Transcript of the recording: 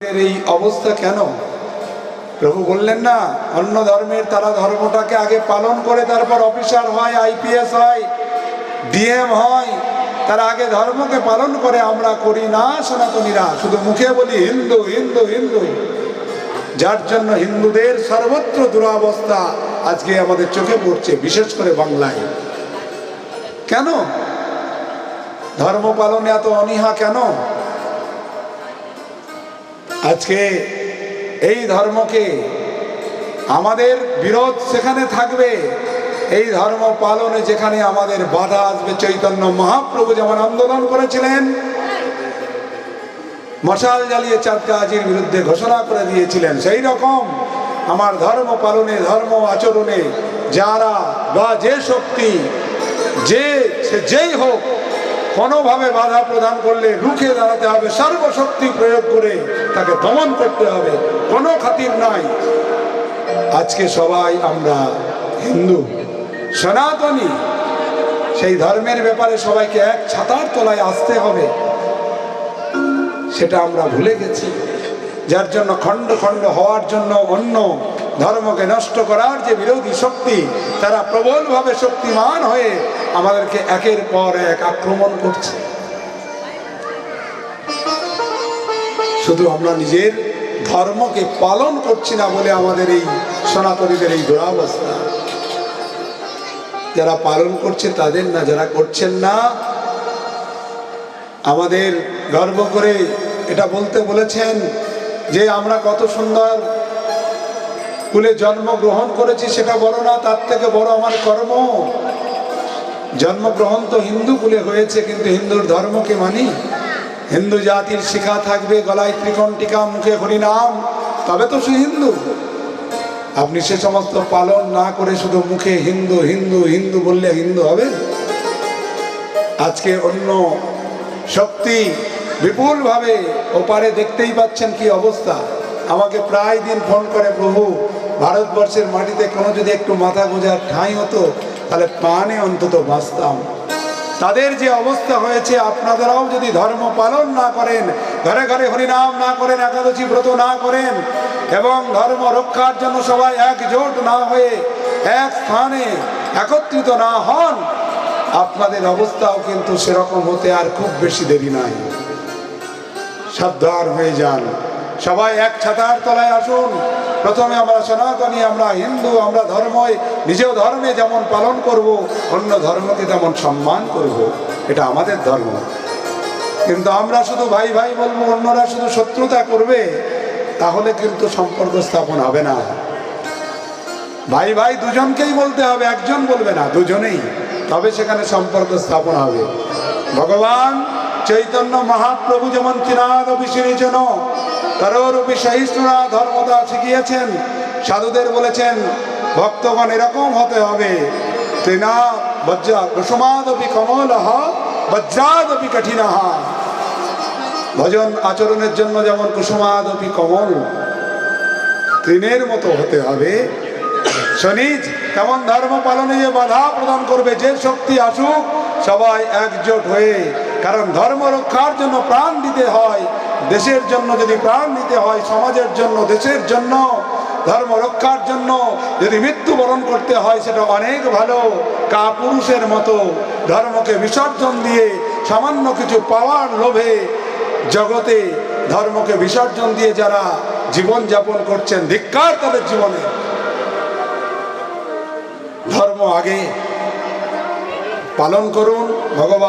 এই অবস্থা কেন? প্রভু বললেন না, অন্য ধর্মের তারা ধর্মটাকে আগে পালন করে তারপর অফিসার হয়, আইপিএস হয়, ডিএম হয়, তারা আগে ধর্মকে পালন করে, আমরা করি না সনাতনীরা। শুধু মুখে বলি হিন্দু হিন্দু হিন্দু। যার জন্য হিন্দুদের সর্বত্র দুরাবস্থা আজকে আমাদের চোখে পড়ছে, বিশেষ করে বাংলায়। কেন? ধর্ম পালনে এত অনীহা কেন? আজকে এই ধর্মকে আমাদের বিরোধ সেখানে থাকবে। এই ধর্ম পালনে যেখানে আমাদের বাধা আসবে, চৈতন্য মহাপ্রভু যেমন আন্দোলন করেছিলেন, মশাল জ্বালিয়ে চাঁদকা আজির বিরুদ্ধে ঘোষণা করে দিয়েছিলেন, সেই রকম আমার ধর্ম পালনে, ধর্ম আচরণে যারা বা যে শক্তি, যে, সে যেই হোক কোনোভাবে বাধা প্রদান করলে রুখে দাঁড়াতে হবে। সর্বশক্তি প্রয়োগ করে তাকে দমন করতে হবে। কোনো খাতির নাই। আজকে সবাই আমরা হিন্দু, সনাতনী। সেই ধর্মের ব্যাপারে সবাইকে এক ছাতার তলায় আসতে হবে। সেটা আমরা ভুলে গেছি। যার জন্য খণ্ড খণ্ড হওয়ার জন্য অন্য ধর্মকে নষ্ট করার যে বিরোধী শক্তি, তারা প্রবলভাবে শক্তিমান হয়ে আমাদেরকে একের পর এক আক্রমণ করছে। শুধু আমরা নিজের ধর্মকে পালন করছি না বলে আমাদের এই সনাতনীদের এই দুরাবস্থা। যারা পালন করছে তাদের না, যারা করছেন না, আমাদের গর্ব করে এটা বলতে বলেছেন যে আমরা কত সুন্দর কুলে জন্মগ্রহণ করেছি, সেটা বড় না, তার থেকে বড় আমার কর্ম। জন্মগ্রহণ তো হিন্দু কুলে হয়েছে, কিন্তু হিন্দুর ধর্মকে মানি। হিন্দু জাতির শিখা থাকবে, গলায় ত্রিকোণ টিকা, মুখে হরিনাম, তবে তো সে হিন্দু। আপনি সে সমস্ত পালন না করে শুধু মুখে হিন্দু হিন্দু হিন্দু বললে হিন্দু হবে? আজকে অন্য শক্তি বিপুলভাবে ওপারে দেখতেই পাচ্ছেন কি অবস্থা। আমাকে প্রায় দিন ফোন করে, প্রভু ভারতবর্ষের মাটিতে কোনো যদি একটু মাথা গোজার ঠাঁই হতো, তাহলে প্রাণে অন্তত বাঁচতাম। তাদের যে অবস্থা হয়েছে, আপনাদেরাও যদি ধর্ম পালন না করেন, ঘরে ঘরে হরিনাম না করেন, একাদশী ব্রত না করেন, এবং ধর্ম রক্ষার জন্য সবাই একজোট না হয়ে, এক স্থানে একত্রিত না হন, আপনাদের অবস্থাও কিন্তু সেরকম হতে আর খুব বেশি দেরি নাই। সাবধান হয়ে যান। সবাই এক ছাতার তলায় আসুন। প্রথমে আমরা সনাতনী, আমরা হিন্দু, আমরা ধর্ম নিজেও ধর্মে যেমন পালন করব, অন্য ধর্মকে তেমন সম্মান করব। এটা আমাদের ধর্ম। কিন্তু আমরা শুধু ভাই ভাই বলব, অন্যরা শুধু শত্রুতা করবে, তাহলে কিন্তু সম্পর্ক স্থাপন হবে না। ভাই ভাই দুজনকেই বলতে হবে, একজন বলবে না, দুজনেই। তবে সেখানে সম্পর্ক স্থাপন হবে। ভগবান চৈতন্য মহাপ্রভু যেমন চিনাদ অভিষেচন সহিষ্ণুরা ধর্মতা শিখিয়েছেন, সাধুদের বলেছেন, ভক্তগণ এরকম হতে হবে। তৃণা কুসুমাদপি কমল বজ্রাদপি কঠিন ভজন আচরণের জন্য যেমন কুসুমাদপি কমল তৃণের মতো হতে হবে। শনিজ তেমন ধর্ম পালনে যে বাধা প্রদান করবে, যে শক্তি আসুক, সবাই একজোট হয়ে, কারণ ধর্ম রক্ষার জন্য প্রাণ দিতে হয় দেশের জন্য যদি প্রাণ দিতে হয়, সমাজের জন্য, দেশের জন্য, ধর্ম রক্ষার জন্য যদি মৃত্যুবরণ করতে হয়, সেটা অনেক ভালো। কাপুরুষের মতো ধর্মকে বিসর্জন দিয়ে সামান্য কিছু পাওয়ার লোভে জগতে ধর্মকে বিসর্জন দিয়ে যারা জীবন যাপন করছেন, ধিক্কার তাদের জীবনে। ধর্ম আগে। পালন করুন, ভগবান